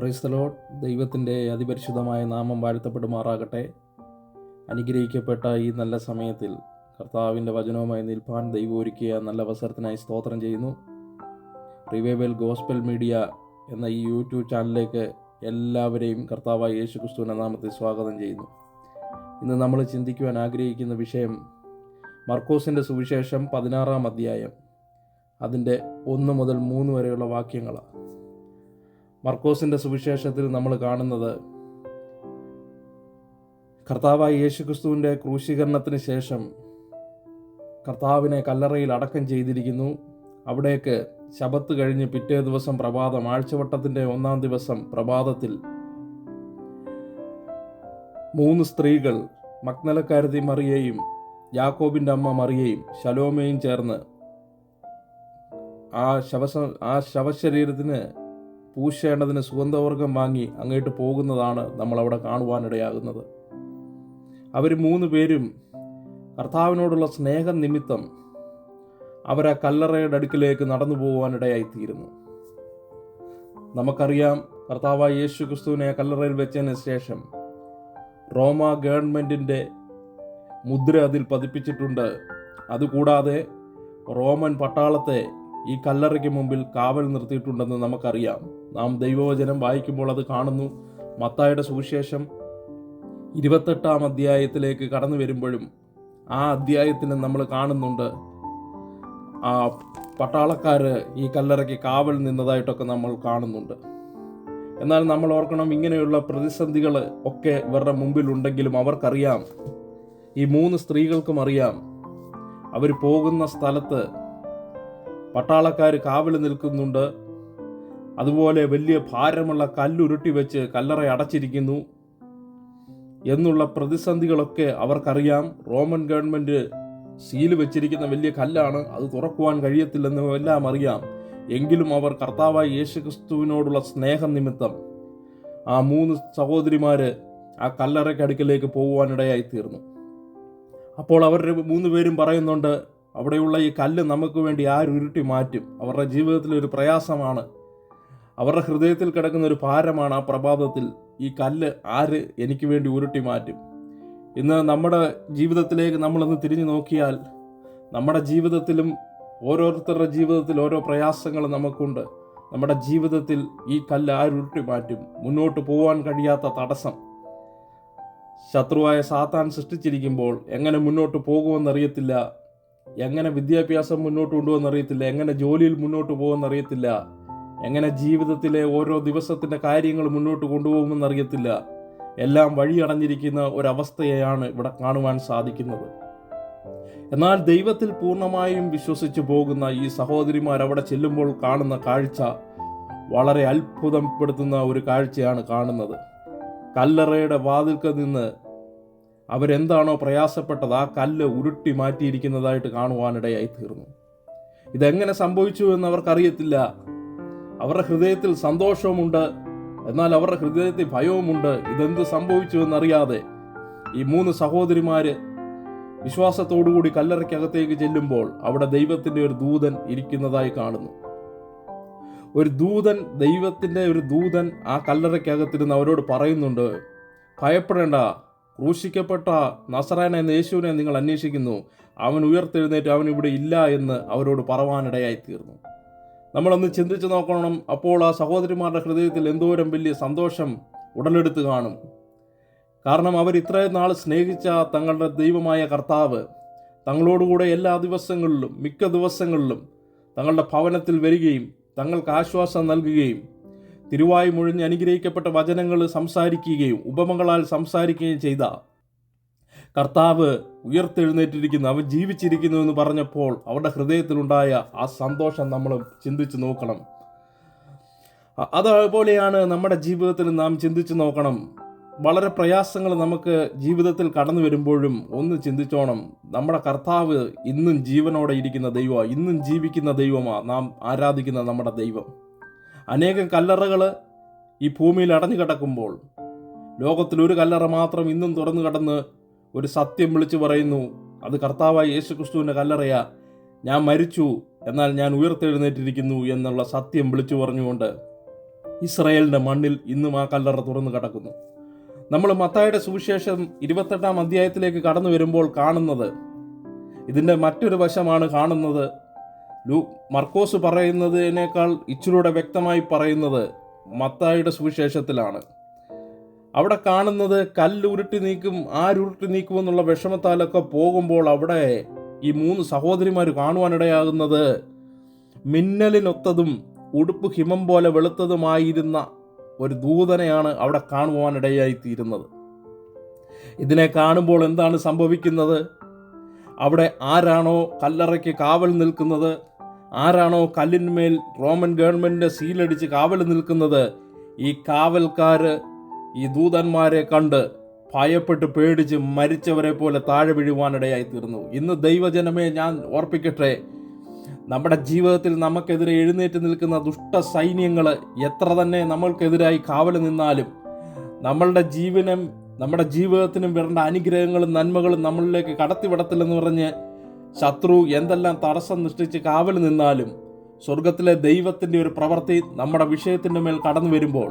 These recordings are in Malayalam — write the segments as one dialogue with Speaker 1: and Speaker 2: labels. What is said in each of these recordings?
Speaker 1: ക്രൈസ്തലോട്ട് ദൈവത്തിന്റെ അതിപരിശുദ്ധമായ നാമം വാഴ്ത്തപ്പെടുമാറാകട്ടെ. അനുഗ്രഹിക്കപ്പെട്ട ഈ നല്ല സമയത്തിൽ കർത്താവിന്റെ വചനവുമായി നിൽപ്പാൻ ദൈവം ഒരുക്കിയ നല്ല അവസരത്തിനായി സ്തോത്രം ചെയ്യുന്നു. റിവൈവൽ ഗോസ്പൽ മീഡിയ എന്ന ഈ യൂട്യൂബ് ചാനലിലേക്ക് എല്ലാവരെയും കർത്താവായ യേശു ക്രിസ്തുവിന്റെ നാമത്തിൽ സ്വാഗതം ചെയ്യുന്നു. ഇന്ന് നമ്മൾ ചിന്തിക്കുവാൻ ആഗ്രഹിക്കുന്ന വിഷയം മർക്കോസിന്റെ സുവിശേഷം പതിനാറാം അധ്യായം അതിന്റെ ഒന്ന് മുതൽ മൂന്ന് വരെയുള്ള വാക്യങ്ങളാണ്. മർക്കോസിന്റെ സുവിശേഷത്തിൽ നമ്മൾ കാണുന്നത് കർത്താവായ യേശുക്രിസ്തുവിന്റെ ക്രൂശീകരണത്തിന് ശേഷം കർത്താവിനെ കല്ലറയിൽ അടക്കം ചെയ്തിരിക്കുന്നു. അവിടേക്ക് ശബത്ത് കഴിഞ്ഞ് പിറ്റേ ദിവസം പ്രഭാതം ആഴ്ചവട്ടത്തിന്റെ ഒന്നാം ദിവസം പ്രഭാതത്തിൽ മൂന്ന് സ്ത്രീകൾ മഗ്നലക്കാരതി മറിയയും യാക്കോബിന്റെ അമ്മ മറിയയും ശലോമയും ചേർന്ന് ആ ശവ ആ ശവശരീരത്തിന് പൂശേണ്ടതിന് സുഗന്ധവർഗം വാങ്ങി അങ്ങോട്ട് പോകുന്നതാണ് നമ്മളവിടെ കാണുവാനിടയാകുന്നത്. അവർ മൂന്ന് പേരും കർത്താവിനോടുള്ള സ്നേഹം നിമിത്തം അവരെ കല്ലറയുടെ അടുക്കിലേക്ക് നടന്നു പോകുവാനിടയായിത്തീരുന്നു. നമുക്കറിയാം കർത്താവായ യേശു ക്രിസ്തുവിനെ കല്ലറയിൽ വെച്ചതിന് ശേഷം റോമ ഗവൺമെന്റിന്റെ മുദ്ര അതിൽ പതിപ്പിച്ചിട്ടുണ്ട്. അതുകൂടാതെ റോമൻ പട്ടാളത്തെ ഈ കല്ലറയ്ക്ക് മുമ്പിൽ കാവൽ നിർത്തിയിട്ടുണ്ടെന്ന് നമുക്കറിയാം. നാം ദൈവവചനം വായിക്കുമ്പോൾ അത് കാണുന്നു. മത്തായുടെ സുവിശേഷം ഇരുപത്തെട്ടാം അധ്യായത്തിലേക്ക് കടന്നു വരുമ്പോഴും ആ അധ്യായത്തിൽ നമ്മൾ കാണുന്നുണ്ട്. ആ പട്ടാളക്കാർ ഈ കല്ലറയ്ക്ക് കാവൽ നിന്നതായിട്ടൊക്കെ നമ്മൾ കാണുന്നുണ്ട്. എന്നാൽ നമ്മൾ ഓർക്കണം ഇങ്ങനെയുള്ള പ്രതിസന്ധികൾ ഒക്കെ ഇവരുടെ മുമ്പിലുണ്ടെങ്കിലും അവർക്കറിയാം. ഈ മൂന്ന് സ്ത്രീകൾക്കും അറിയാം. അവർ പോകുന്ന സ്ഥലത്ത് പട്ടാളക്കാർ കാവൽ നിൽക്കുന്നുണ്ട്. അതുപോലെ വലിയ ഭാരമുള്ള കല്ലുരുട്ടി വെച്ച് കല്ലറ അടച്ചിരിക്കുന്നു. എന്നുള്ള പ്രതിസന്ധികളൊക്കെ അവർക്കറിയാം. റോമൻ ഗവൺമെന്റ് സീൽ വെച്ചിരിക്കുന്ന വലിയ കല്ലാണ് അത് തുറക്കുവാൻ കഴിയത്തില്ലെന്നും എല്ലാം അറിയാം. എങ്കിലും അവർ കർത്താവായ യേശുക്രിസ്തുവിനോടുള്ള സ്നേഹം നിമിത്തം ആ മൂന്ന് സഹോദരിമാര് ആ കല്ലറയ്ക്കടുക്കിലേക്ക് പോകുവാനിടയായി തീർന്നു. അപ്പോൾ അവരുടെ മൂന്ന് പേരും പറയുന്നുണ്ട് അവിടെയുള്ള ഈ കല്ല് നമുക്ക് വേണ്ടി ആരുരുട്ടി മാറ്റും? അവരുടെ ജീവിതത്തിൽ ഒരു പ്രയാസമാണ്. അവരുടെ ഹൃദയത്തിൽ കിടക്കുന്ന ഒരു ഭാരമാണ് ആ പ്രഭാതത്തിൽ. ഈ കല്ല് ആര് എനിക്ക് വേണ്ടി ഉരുട്ടി മാറ്റും? ഇന്ന് നമ്മുടെ ജീവിതത്തിലേക്ക് നമ്മളൊന്ന് തിരിഞ്ഞു നോക്കിയാൽ നമ്മുടെ ജീവിതത്തിലും ഓരോരുത്തരുടെ ജീവിതത്തിൽ ഓരോ പ്രയാസങ്ങൾ നമുക്കുണ്ട്. നമ്മുടെ ജീവിതത്തിൽ ഈ കല്ല് ആരുരുട്ടി മാറ്റും? മുന്നോട്ട് പോകാൻ കഴിയാത്ത തടസ്സം. ശത്രുവായ സാത്താൻ സൃഷ്ടിച്ചിരിക്കുമ്പോൾ എങ്ങനെ മുന്നോട്ട് പോകുമെന്നറിയത്തില്ല. എങ്ങനെ വിദ്യാഭ്യാസം മുന്നോട്ട് കൊണ്ടുപോകുമെന്നറിയത്തില്ല എങ്ങനെ ജോലിയിൽ മുന്നോട്ട് പോകുമെന്ന് അറിയത്തില്ല. എങ്ങനെ ജീവിതത്തിലെ ഓരോ ദിവസത്തിന്റെ കാര്യങ്ങൾ മുന്നോട്ട് കൊണ്ടുപോകുമെന്ന് അറിയത്തില്ല. എല്ലാം വഴിയടഞ്ഞിരിക്കുന്ന ഒരവസ്ഥയെയാണ് ഇവിടെ കാണുവാൻ സാധിക്കുന്നത്. എന്നാൽ ദൈവത്തിൽ പൂർണമായും വിശ്വസിച്ചു പോകുന്ന ഈ സഹോദരിമാർ അവിടെ ചെല്ലുമ്പോൾ കാണുന്ന കാഴ്ച വളരെ അത്ഭുതപ്പെടുത്തുന്ന ഒരു കാഴ്ചയാണ് കാണുന്നത്. കല്ലറയുടെ വാതിൽക്കൽ നിന്ന് അവരെന്താണോ പ്രയാസപ്പെട്ടത് ആ കല്ല് ഉരുട്ടി മാറ്റിയിരിക്കുന്നതായിട്ട് കാണുവാനിടയായി തീർന്നു. ഇതെങ്ങനെ സംഭവിച്ചു എന്ന് അവർക്കറിയത്തില്ല. അവരുടെ ഹൃദയത്തിൽ സന്തോഷവുമുണ്ട്. എന്നാൽ അവരുടെ ഹൃദയത്തിൽ ഭയവുമുണ്ട്. ഇതെന്ത് സംഭവിച്ചു എന്നറിയാതെ ഈ മൂന്ന് സഹോദരിമാര് വിശ്വാസത്തോടുകൂടി കല്ലറയ്ക്കകത്തേക്ക് ചെല്ലുമ്പോൾ അവിടെ ദൈവത്തിന്റെ ഒരു ദൂതൻ ഇരിക്കുന്നതായി കാണുന്നു. ഒരു ദൂതൻ ദൈവത്തിന്റെ ഒരു ദൂതൻ ആ കല്ലറയ്ക്കകത്തിരുന്ന് അവരോട് പറയുന്നുണ്ട് ഭയപ്പെടേണ്ട. ക്രൂശിക്കപ്പെട്ട നസറായന എന്ന യേശുവിനെ നിങ്ങൾ അന്വേഷിക്കുന്നു. അവൻ ഉയർത്തെഴുന്നേറ്റ് അവൻ ഇവിടെ ഇല്ല എന്ന് അവരോട് പറവാനിടയായി തീർന്നു നമ്മളൊന്ന് ചിന്തിച്ചു നോക്കണം. അപ്പോൾ ആ സഹോദരിമാരുടെ ഹൃദയത്തിൽ എന്തോരം വലിയ സന്തോഷം ഉടലെടുത്ത് കാണും. കാരണം അവർ ഇത്രയും നാൾ സ്നേഹിച്ച തങ്ങളുടെ ദൈവമായ കർത്താവ് തങ്ങളോടുകൂടെ എല്ലാ ദിവസങ്ങളിലും മിക്ക ദിവസങ്ങളിലും തങ്ങളുടെ ഭവനത്തിൽ വരികയും തങ്ങൾക്ക് ആശ്വാസം നൽകുകയും തിരുവായി മുഴിഞ്ഞ് അനുഗ്രഹിക്കപ്പെട്ട വചനങ്ങൾ സംസാരിക്കുകയും ഉപമകളാൽ സംസാരിക്കുകയും ചെയ്ത കർത്താവ് ഉയർത്തെഴുന്നേറ്റിരിക്കുന്നു. അവൻ ജീവിച്ചിരിക്കുന്നു എന്ന് പറഞ്ഞപ്പോൾ അവരുടെ ഹൃദയത്തിലുണ്ടായ ആ സന്തോഷം നമ്മൾ ചിന്തിച്ചു നോക്കണം. അതുപോലെയാണ് നമ്മുടെ ജീവിതത്തിൽ നാം ചിന്തിച്ചു നോക്കണം. വളരെ പ്രയാസങ്ങൾ നമുക്ക് ജീവിതത്തിൽ കടന്നു വരുമ്പോഴും ഒന്ന് ചിന്തിച്ചോണം. നമ്മുടെ കർത്താവ് ഇന്നും ജീവനോടെ ഇരിക്കുന്ന ദൈവമാണ് ഇന്നും ജീവിക്കുന്ന ദൈവമാണ് നാം ആരാധിക്കുന്ന നമ്മുടെ ദൈവം. അനേകം കല്ലറകൾ ഈ ഭൂമിയിൽ അടഞ്ഞു കിടക്കുമ്പോൾ ലോകത്തിലൊരു കല്ലറ മാത്രം ഇന്നും തുറന്നു കടന്ന് ഒരു സത്യം വിളിച്ചു പറയുന്നു. അത് കർത്താവായ യേശു ക്രിസ്തുവിന്റെ കല്ലറയാ. ഞാൻ മരിച്ചു എന്നാൽ ഞാൻ ഉയർത്തെഴുന്നേറ്റിരിക്കുന്നു എന്നുള്ള സത്യം വിളിച്ചു പറഞ്ഞുകൊണ്ട് ഇസ്രയേലിന്റെ മണ്ണിൽ ഇന്നും ആ കല്ലറ തുറന്നു കിടക്കുന്നു. നമ്മൾ മത്തായുടെ സുവിശേഷം ഇരുപത്തെട്ടാം അധ്യായത്തിലേക്ക് കടന്നു വരുമ്പോൾ കാണുന്നത് ഇതിന്റെ മറ്റൊരു വശമാണ് കാണുന്നത്. ലൂ മർക്കോസ് പറയുന്നതിനേക്കാൾ ഇച്ചിലൂടെ വ്യക്തമായി പറയുന്നത് മത്തായുടെ സുവിശേഷത്തിലാണ്. അവിടെ കാണുന്നത് കല്ല് ഉരുട്ടി നീക്കും ആരുരുട്ടി നീക്കും എന്നുള്ള വിഷമത്താലൊക്കെ പോകുമ്പോൾ അവിടെ ഈ മൂന്ന് സഹോദരിമാർ കാണുവാനിടയാകുന്നത് മിന്നലിനൊത്തതും ഉടുപ്പ് ഹിമം പോലെ വെളുത്തതുമായിരുന്ന ഒരു ദൂതനെയാണ് അവിടെ കാണുവാനിടയായിത്തീരുന്നത്. ഇതിനെ കാണുമ്പോൾ എന്താണ് സംഭവിക്കുന്നത്? അവിടെ ആരാണോ കല്ലറയ്ക്ക് കാവൽ നിൽക്കുന്നത്? ആരാണോ കല്ലിന്മേൽ റോമൻ ഗവൺമെന്റിന്റെ സീലടിച്ച് കാവൽ നിൽക്കുന്നത്? ഈ കാവൽക്കാര് ഈ ദൂതന്മാരെ കണ്ട് ഭയപ്പെട്ട് പേടിച്ച് മരിച്ചവരെ പോലെ താഴെ വീഴുവാനിടയായി തീർന്നു. ഇന്ന് ദൈവജനമേ ഞാൻ ഓർപ്പിക്കട്ടെ നമ്മുടെ ജീവിതത്തിൽ നമുക്കെതിരെ എഴുന്നേറ്റ് നിൽക്കുന്ന ദുഷ്ട സൈന്യങ്ങൾ എത്ര തന്നെ നമ്മൾക്കെതിരായി കാവൽ നിന്നാലും നമ്മളുടെ ജീവനം നമ്മുടെ ജീവിതത്തിനും വരേണ്ട അനുഗ്രഹങ്ങളും നന്മകളും നമ്മളിലേക്ക് കടത്തിവിടത്തില്ലെന്ന് പറഞ്ഞ് ശത്രു എന്തെല്ലാം തടസ്സം സൃഷ്ടിച്ച് കാവൽ നിന്നാലും സ്വർഗത്തിലെ ദൈവത്തിന്റെ ഒരു പ്രവൃത്തി നമ്മുടെ വിഷയത്തിന്റെ മേൽ കടന്നു വരുമ്പോൾ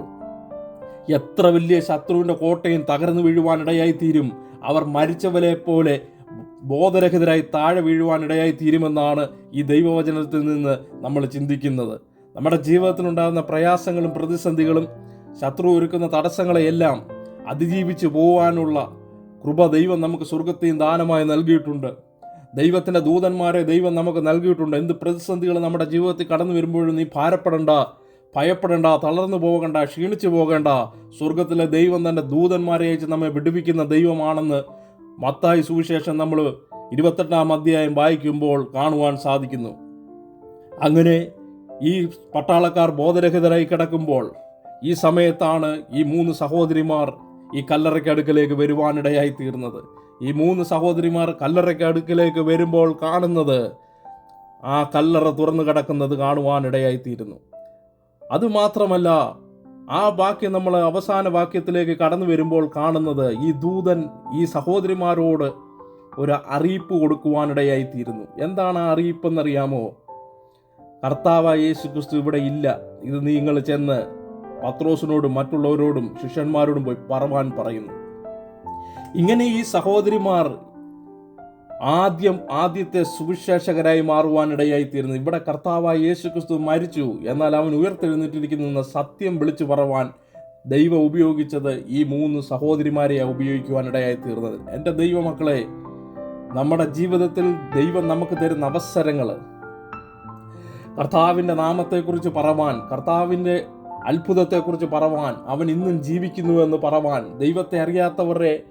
Speaker 1: എത്ര വലിയ ശത്രുവിന്റെ കോട്ടയും തകർന്നു വീഴുവാനിടയായി തീരും അവർ മരിച്ചവരെ പോലെ ബോധരഹിതരായി താഴെ വീഴുവാനിടയായി തീരുമെന്നാണ് ഈ ദൈവവചനത്തിൽ നിന്ന് നമ്മൾ ചിന്തിക്കുന്നത്. നമ്മുടെ ജീവിതത്തിലുണ്ടാകുന്ന പ്രയാസങ്ങളും പ്രതിസന്ധികളും ശത്രു ഒരുക്കുന്ന തടസ്സങ്ങളെയെല്ലാം അതിജീവിച്ച് പോകാനുള്ള കൃപ ദൈവം നമുക്ക് സ്വർഗത്തെയും ദാനമായി നൽകിയിട്ടുണ്ട്. ദൈവത്തിന്റെ ദൂതന്മാരെ ദൈവം നമുക്ക് നൽകിയിട്ടുണ്ട്. എന്ത് പ്രതിസന്ധികൾ നമ്മുടെ ജീവിതത്തിൽ കടന്നു വരുമ്പോഴും നീ ഭാരപ്പെടേണ്ട ഭയപ്പെടേണ്ട തളർന്നു പോകണ്ട ക്ഷീണിച്ചു പോകേണ്ട. സ്വർഗത്തിലെ ദൈവം തന്നെ ദൂതന്മാരെ അയച്ച് നമ്മെ വിടുവിക്കുന്ന ദൈവമാണെന്ന് മത്തായി സുവിശേഷം നമ്മൾ ഇരുപത്തെട്ടാം അധ്യായം വായിക്കുമ്പോൾ കാണുവാൻ സാധിക്കുന്നു. അങ്ങനെ ഈ പട്ടാളക്കാർ ബോധരഹിതരായി കിടക്കുമ്പോൾ ഈ സമയത്താണ് ഈ മൂന്ന് സഹോദരിമാർ ഈ കല്ലറയ്ക്ക് അടുക്കലേക്ക് വരുവാനിടയായി തീർന്നത്. ഈ മൂന്ന് സഹോദരിമാർ കല്ലറയ്ക്ക് അടുക്കലേക്ക് വരുമ്പോൾ കാണുന്നത് ആ കല്ലറ തുറന്നു കിടക്കുന്നത് കാണുവാനിടയായി തീരുന്നു. അതുമാത്രമല്ല ആ വാക്യം നമ്മൾ അവസാന വാക്യത്തിലേക്ക് കടന്നു വരുമ്പോൾ കാണുന്നത് ഈ ദൂതൻ ഈ സഹോദരിമാരോട് ഒരു അറിയിപ്പ് കൊടുക്കുവാനിടയായി തീരുന്നു. എന്താണ് ആ അറിയിപ്പെന്നറിയാമോ? കർത്താവ് യേശു ക്രിസ്തു ഇവിടെ ഇല്ല. ഇത് നിങ്ങൾ ചെന്ന് പത്രോസിനോടും മറ്റുള്ളവരോടും ശിഷ്യന്മാരോടും പോയി പറവാൻ പറയുന്നു. ഇങ്ങനെ ഈ സഹോദരിമാർ ആദ്യം ആദ്യത്തെ സുവിശേഷകരായി മാറുവാനിടയായി തീരുന്നു ഇവിടെ കർത്താവായ യേശു ക്രിസ്തു മരിച്ചു എന്നാൽ അവൻ ഉയർത്തെഴുന്നേറ്റിരിക്കുന്ന സത്യം വിളിച്ചു പറവാൻ ദൈവം ഉപയോഗിച്ചത് ഈ മൂന്ന് സഹോദരിമാരെയാണ് ഉപയോഗിക്കുവാനിടയായി തീർന്നത്. എന്റെ ദൈവമക്കളെ നമ്മുടെ ജീവിതത്തിൽ ദൈവം നമുക്ക് തരുന്ന അവസരങ്ങൾ കർത്താവിന്റെ നാമത്തെക്കുറിച്ച് പറവാൻ കർത്താവിന്റെ അത്ഭുതത്തെക്കുറിച്ച് പറവാൻ അവൻ ഇന്നും ജീവിക്കുന്നു എന്ന് പറവാൻ ദൈവത്തെ അറിയാത്തവരെ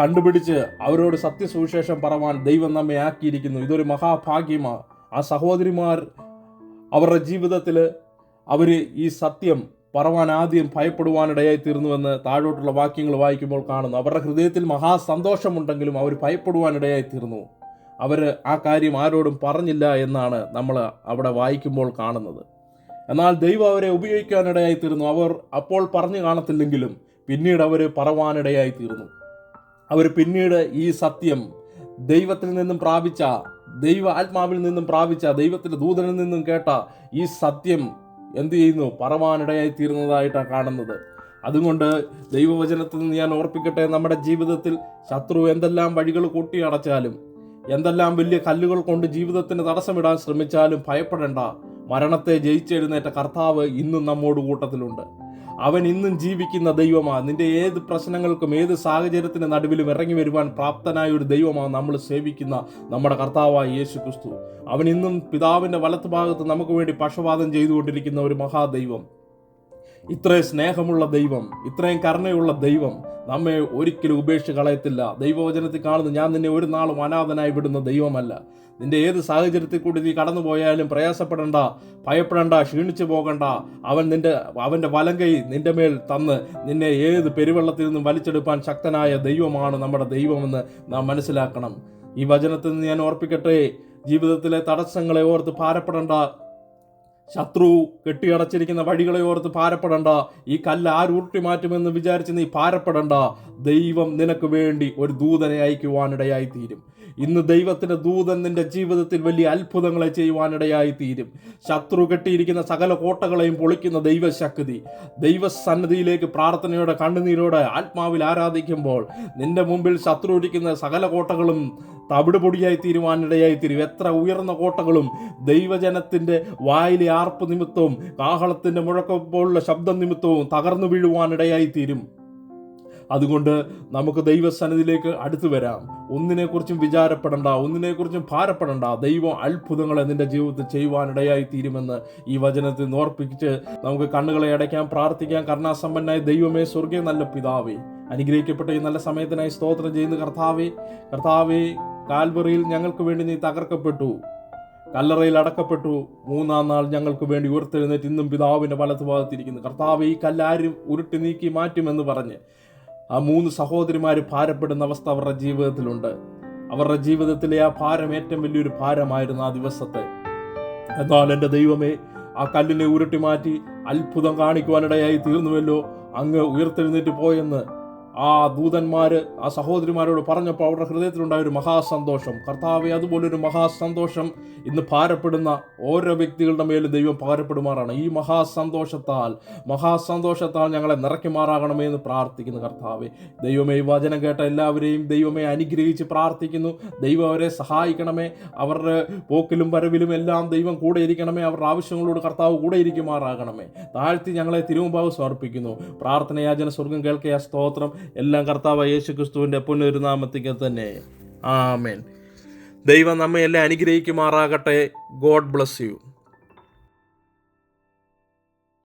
Speaker 1: കണ്ടുപിടിച്ച് അവരോട് സത്യസുവിശേഷം പറവാൻ ദൈവം നമ്മെ ആക്കിയിരിക്കുന്നു. ഇതൊരു മഹാഭാഗ്യമാണ് ആ സഹോദരിമാർ അവരുടെ ജീവിതത്തിൽ അവർ ഈ സത്യം പറവാൻ ആദ്യം ഭയപ്പെടുവാനിടയായി തീർന്നുവെന്ന് താഴോട്ടുള്ള വാക്യങ്ങൾ വായിക്കുമ്പോൾ കാണുന്നു. അവരുടെ ഹൃദയത്തിൽ മഹാസന്തോഷമുണ്ടെങ്കിലും അവർ ഭയപ്പെടുവാനിടയായി തീർന്നു. അവർ ആ കാര്യം ആരോടും പറഞ്ഞില്ല എന്നാണ് നമ്മൾ അവിടെ വായിക്കുമ്പോൾ കാണുന്നത്. എന്നാൽ ദൈവം അവരെ ഉപയോഗിക്കാനിടയായി തീർന്നു അവർ അപ്പോൾ പറഞ്ഞു കാണത്തില്ലെങ്കിലും പിന്നീട് അവർ പറവാനിടയായി തീർന്നു അവർ പിന്നീട് ഈ സത്യം ദൈവത്തിൽ നിന്നും പ്രാപിച്ച ദൈവ ആത്മാവിൽ നിന്നും പ്രാപിച്ച ദൈവത്തിന്റെ ദൂതനിൽ നിന്നും കേട്ട ഈ സത്യം എന്ത് ചെയ്യുന്നു? പറവാനിടയായി തീർന്നതായിട്ടാണ് കാണുന്നത്. അതുകൊണ്ട് ദൈവവചനത്തിൽ നിന്ന് ഞാൻ ഓർപ്പിക്കട്ടെ നമ്മുടെ ജീവിതത്തിൽ ശത്രു എന്തെല്ലാം വഴികൾ കൂട്ടി അടച്ചാലും എന്തെല്ലാം വലിയ കല്ലുകൾ കൊണ്ട് ജീവിതത്തിന് തടസ്സമിടാൻ ശ്രമിച്ചാലും ഭയപ്പെടേണ്ട. മരണത്തെ ജയിച്ചെഴുന്നേറ്റ കർത്താവ് ഇന്നും നമ്മോട് കൂട്ടത്തിലുണ്ട്. അവൻ ഇന്നും ജീവിക്കുന്ന ദൈവമാണ് നിന്റെ ഏത് പ്രശ്നങ്ങൾക്കും ഏത് സാഹചര്യത്തിന് നടുവിലും ഇറങ്ങി വരുവാൻ പ്രാപ്തനായ ഒരു ദൈവമാണ് നമ്മൾ സേവിക്കുന്ന നമ്മുടെ കർത്താവായ യേശു ക്രിസ്തു അവൻ ഇന്നും പിതാവിന്റെ വലത്ത് ഭാഗത്ത് നമുക്ക് വേണ്ടി പക്ഷപാതം ചെയ്തുകൊണ്ടിരിക്കുന്ന ഒരു മഹാദൈവം. ഇത്രയും സ്നേഹമുള്ള ദൈവം ഇത്രയും കരുണയുള്ള ദൈവം നമ്മെ ഒരിക്കലും ഉപേക്ഷിച്ച് കളയത്തില്ല. ദൈവവചനത്തിൽ കാണുന്നു ഞാൻ നിന്നെ ഒരു നാളും അനാഥനായി വിടുന്ന ദൈവമല്ല. നിന്റെ ഏത് സാഹചര്യത്തിൽ കൂടി നീ കടന്നു പോയാലും പ്രയാസപ്പെടണ്ട ഭയപ്പെടണ്ട ക്ഷീണിച്ചു പോകണ്ട. അവൻ നിന്റെ അവന്റെ വലങ്കൈ നിന്റെ മേൽ തന്ന് നിന്നെ ഏത് പെരുവെള്ളത്തിൽ നിന്നും വലിച്ചെടുപ്പാൻ ശക്തനായ ദൈവമാണ് നമ്മുടെ ദൈവമെന്ന് നാം മനസ്സിലാക്കണം. ഈ വചനത്തിൽ നിന്ന് ഞാൻ ഓർപ്പിക്കട്ടെ ജീവിതത്തിലെ തടസ്സങ്ങളെ ഓർത്ത് ഭാരപ്പെടണ്ട. ശത്രു കെട്ടിയടച്ചിരിക്കുന്ന വഴികളെ ഓർത്ത് ഭാരപ്പെടണ്ട. ഈ കല്ല് ആരുരുട്ടി മാറ്റുമെന്ന് വിചാരിച്ച് നീ ഭാരപ്പെടണ്ട. ദൈവം നിനക്ക് വേണ്ടി ഒരു ദൂതനെ അയക്കുവാനിടയായി തീരും ഇന്ന് ദൈവത്തിന്റെ ദൂതൻ നിന്റെ ജീവിതത്തിൽ വലിയ അത്ഭുതങ്ങളെ ചെയ്യുവാനിടയായി തീരും. ശത്രു കെട്ടിയിരിക്കുന്ന സകല കോട്ടകളെയും പൊളിക്കുന്ന ദൈവശക്തി ദൈവസന്നിധിയിലേക്ക് പ്രാർത്ഥനയോടെ കണ്ണുനീരോടെ ആത്മാവിൽ ആരാധിക്കുമ്പോൾ നിന്റെ മുമ്പിൽ ശത്രു ഇരിക്കുന്ന സകല കോട്ടകളും തവിട് പൊടിയായി തീരുവാനിടയായി തീരും. എത്ര ഉയർന്ന കോട്ടകളും ദൈവജനത്തിന്റെ വായിലെ ആർപ്പ് നിമിത്തവും കാഹളത്തിന്റെ മുഴക്കം പോലുള്ള ശബ്ദം നിമിത്തവും തകർന്നു വീഴുവാനിടയായി തീരും. അതുകൊണ്ട് നമുക്ക് ദൈവസന്നിധിയിലേക്ക് അടുത്തു വരാം. ഒന്നിനെക്കുറിച്ചും വിചാരപ്പെടണ്ട ഒന്നിനെക്കുറിച്ചും ഭാരപ്പെടണ്ട. ദൈവം അത്ഭുതങ്ങൾ നിന്റെ ജീവിതത്തിൽ ചെയ്യുവാനിടയായി തീരുമെന്ന് ഈ വചനത്തിൽ നോർപ്പിച്ച് നമുക്ക് കണ്ണുകളെ അടയ്ക്കാൻ പ്രാർത്ഥിക്കാം. കർണാസമ്പന്നായ ദൈവമേ സ്വർഗീയ നല്ല പിതാവേ അനുഗ്രഹിക്കപ്പെട്ട ഈ നല്ല സമയത്തിനായി സ്തോത്രം ചെയ്യുന്ന കർത്താവേ കർത്താവേ കാൽവറിയിൽ ഞങ്ങൾക്ക് വേണ്ടി നീ തകർക്കപ്പെട്ടു. കല്ലറയിൽ അടക്കപ്പെട്ടു. മൂന്നാം നാൾ ഞങ്ങൾക്ക് വേണ്ടി ഉയർത്തെഴുന്നേറ്റ് ഇന്നും പിതാവിന്റെ വലത്ത് ഭാഗത്തിരിക്കുന്നു കർത്താവ് ഈ കല്ലാരും ഉരുട്ടി നീക്കി മാറ്റുമെന്ന് പറഞ്ഞ് ആ മൂന്ന് സഹോദരിമാർ ഭാരപ്പെടുന്ന അവസ്ഥ അവരുടെ ജീവിതത്തിലുണ്ട്. അവരുടെ ജീവിതത്തിലെ ആ ഭാരം ഏറ്റവും വലിയൊരു ഭാരമായിരുന്നു ആ ദിവസത്തെ. എന്നാൽ എന്റെ ദൈവമേ ആ കല്ലിനെ ഉരുട്ടി മാറ്റി അത്ഭുതം കാണിക്കുവാനിടയായി തീർന്നുവല്ലോ അങ്ങ് ഉയർത്തെഴുന്നേറ്റ് പോയെന്ന് ആ ദൂതന്മാര് ആ സഹോദരിമാരോട് പറഞ്ഞപ്പോൾ അവരുടെ ഹൃദയത്തിലുണ്ടായ ഒരു മഹാസന്തോഷം. കർത്താവെ അതുപോലൊരു മഹാസന്തോഷം ഇന്ന് ഭാരപ്പെടുന്ന ഓരോ വ്യക്തികളുടെ മേലും ദൈവം ഭാരപ്പെടുമാറാണ് ഈ മഹാസന്തോഷത്താൽ മഹാസന്തോഷത്താൽ ഞങ്ങളെ നിറയ്ക്കുമാറാകണമേ എന്ന് പ്രാർത്ഥിക്കുന്നു കർത്താവെ. ദൈവമേ ഈ വചനം കേട്ട എല്ലാവരെയും ദൈവമേ അനുഗ്രഹിച്ച് പ്രാർത്ഥിക്കുന്നു. ദൈവം അവരെ സഹായിക്കണമേ. അവരുടെ പോക്കിലും വരവിലും എല്ലാം ദൈവം കൂടെ ഇരിക്കണമേ. അവരുടെ ആവശ്യങ്ങളോട് കർത്താവ് കൂടെ ഇരിക്കുമാറാകണമേ. താഴ്ത്തി ഞങ്ങളെ തിരുമുമ്പാവ് സമർപ്പിക്കുന്നു. പ്രാർത്ഥനയാചന സ്വർഗം കേൾക്കുക സ്തോത്രം. എല്ലാം കർത്താവ് യേശു ക്രിസ്തുവിന്റെ പുനരുനാമത്തിക്ക് തന്നെ. ആമേൻ. ദൈവം നമ്മെ എല്ലാം അനുഗ്രഹിക്കുമാറാകട്ടെ. God bless you.